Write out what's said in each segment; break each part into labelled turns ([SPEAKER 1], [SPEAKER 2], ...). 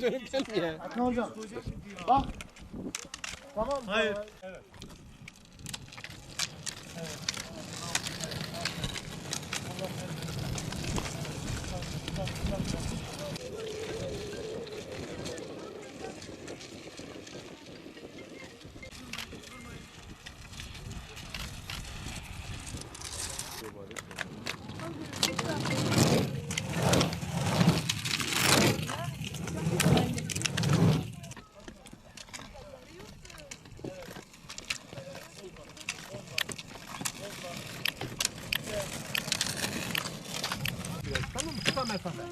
[SPEAKER 1] Dönüp gelmiyor.
[SPEAKER 2] Ne hocam? Bak. Tamam.
[SPEAKER 3] Hayır.
[SPEAKER 2] Tamam Dame, Fafa.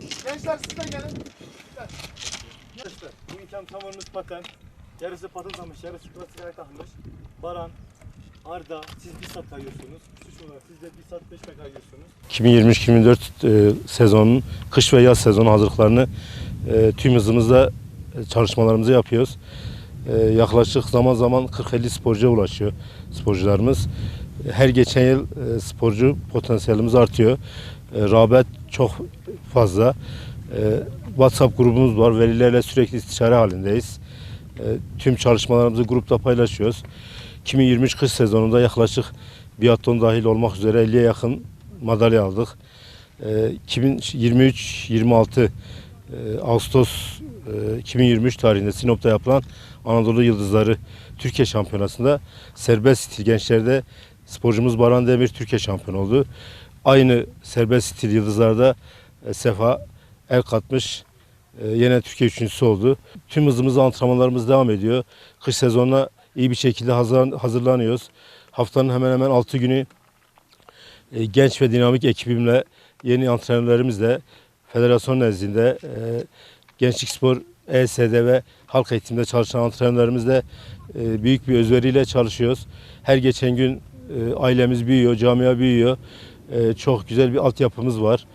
[SPEAKER 2] Gençler siz de gelin.
[SPEAKER 3] Arkadaşlar bu imkan tamamımız paten. Yarısı patentamış, yarısı klasik ayak takılmış. Baran, Arda siz bir sat kayıyorsunuz. Suç olarak siz de bir sat 5 kayıyorsunuz.
[SPEAKER 4] 2023-2024 e, sezonunun kış ve yaz sezonu hazırlıklarını e, tüm hızımızla e, çalışmalarımızı yapıyoruz. E, yaklaşık zaman zaman 40-50 sporcuya ulaşıyor sporcularımız. Her geçen yıl e, sporcu potansiyelimiz artıyor. E, rağbet çok fazla. E, WhatsApp grubumuz var. Velilerle sürekli istişare halindeyiz. E, tüm çalışmalarımızı grupta paylaşıyoruz. 2023 kış sezonunda yaklaşık biatlon dahil olmak üzere 50'ye yakın madalya aldık. Ee, 2023-26 e, Ağustos e, 2023 tarihinde Sinop'ta yapılan Anadolu Yıldızları Türkiye Şampiyonası'nda serbest gençlerde sporcumuz Baran Demir Türkiye şampiyonu oldu. Aynı serbest stil yıldızlarda e, Sefa el katmış. e, Yine Türkiye üçüncüsü oldu. Tüm hızımız antrenmanlarımız devam ediyor. Kış sezonuna iyi bir şekilde hazır, hazırlanıyoruz. Haftanın hemen hemen 6 günü e, genç ve dinamik ekibimle, yeni antrenörlerimizle, federasyon nezdinde e, Gençlik Spor, ESD ve halk eğitimde çalışan antrenörlerimizle e, büyük bir özveriyle çalışıyoruz. Her geçen gün ailemiz büyüyor, camia büyüyor. E, çok güzel bir altyapımız var.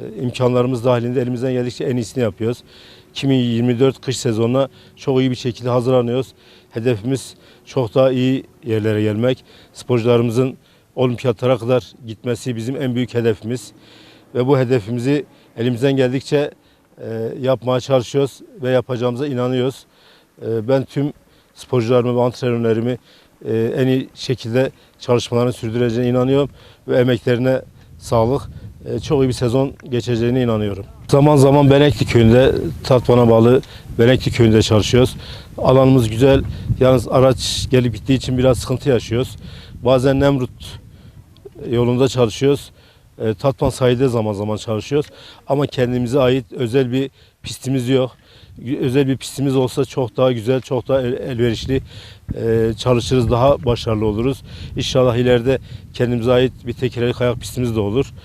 [SPEAKER 4] E, imkanlarımız dahilinde elimizden geldikçe en iyisini yapıyoruz. 2024 kış sezonuna çok iyi bir şekilde hazırlanıyoruz. Hedefimiz çok daha iyi yerlere gelmek. Sporcularımızın olimpiyatlara kadar gitmesi bizim en büyük hedefimiz. Ve bu hedefimizi elimizden geldikçe e, yapmaya çalışıyoruz ve yapacağımıza inanıyoruz. E, ben tüm sporcularımı ve antrenörlerimi e, en iyi şekilde çalışmalarını sürdüreceğine inanıyorum ve emeklerine sağlık. E, çok iyi bir sezon geçeceğine inanıyorum. Zaman zaman Benekli köyünde, Tatvan'a bağlı Benekli köyünde çalışıyoruz. Alanımız güzel. Yalnız araç gelip gittiği için biraz sıkıntı yaşıyoruz. Bazen Nemrut yolunda çalışıyoruz. E, Tatvan sahilde zaman zaman çalışıyoruz. Ama kendimize ait özel bir pistimiz yok. Özel bir pistimiz olsa çok daha güzel, çok daha el- elverişli e, çalışırız, daha başarılı oluruz. İnşallah ileride kendimize ait bir tekerlekli kayak pistimiz de olur.